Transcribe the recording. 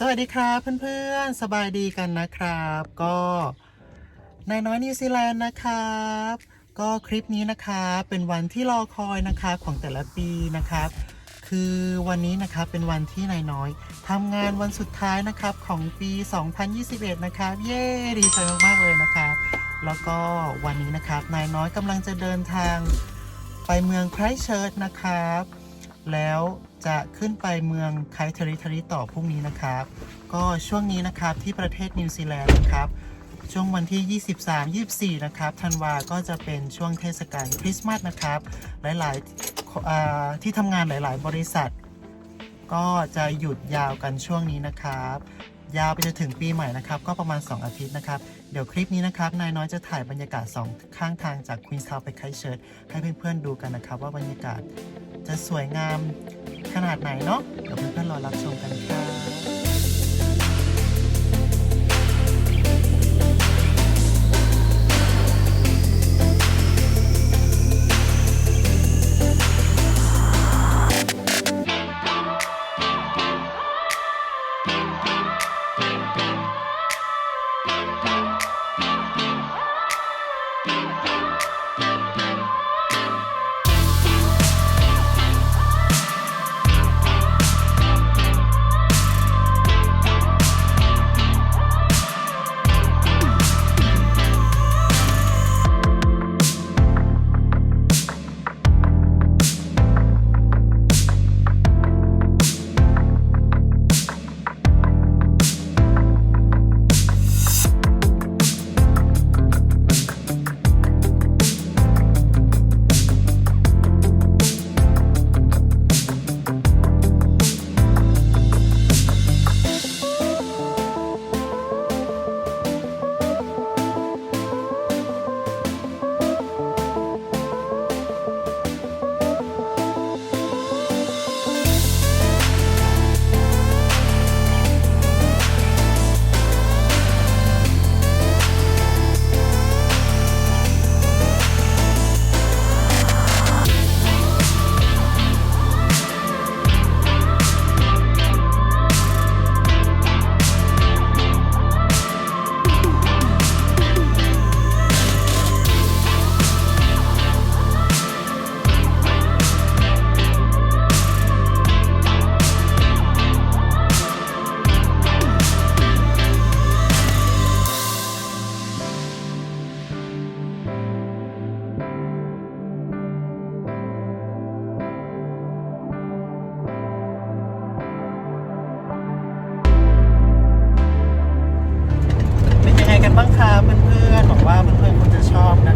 สวัสดีครับเพื่อนๆ สบายดีกันนะครับ ก็นายน้อยนิวซีแลนด์นะครับ ก็คลิปนี้นะครับเป็นวันที่รอคอยนะครับของแต่ละปีนะครับ คือวันนี้นะครับเป็นวันที่นายน้อยทำงานวันสุดท้ายนะครับของปี 2021 นะครับ เย้ดีใจมากๆเลยนะครับ แล้วก็วันนี้นะครับนายน้อยกำลังจะเดินทางไปเมืองไครเชิร์ชนะครับ แล้วจะขึ้นไปเมืองไคเทริทาริต่อพรุ่งนี้นะครับ ก็ช่วงนี้นะครับที่ประเทศนิวซีแลนด์นะครับช่วงวันที่ 23 24 นะครับธันวาก็จะเป็นช่วงเทศกาลคริสต์มาสนะครับ หลายๆที่ทำงานหลาย ๆ บริษัท ก็จะหยุดยาวกันช่วงนี้นะครับ ยาวไปจนถึงปีใหม่นะครับ ก็ประมาณ 2 อาทิตย์นะครับ เดี๋ยวคลิปนี้นะครับ นายน้อยจะถ่ายบรรยากาศ 2 ข้างทางจากควีนส์ทาวไปไคเชิร์ตให้เพื่อน ๆ ดูกันนะครับ ว่าบรรยากาศ จะสวยงามขนาดไหนเนาะเดี๋ยวเพื่อนๆรอรับชมกันค่ะ บเป็นยังไงกันบ้างครับเพื่อนๆหวังว่าเพื่อนๆคงจะชอบนะครั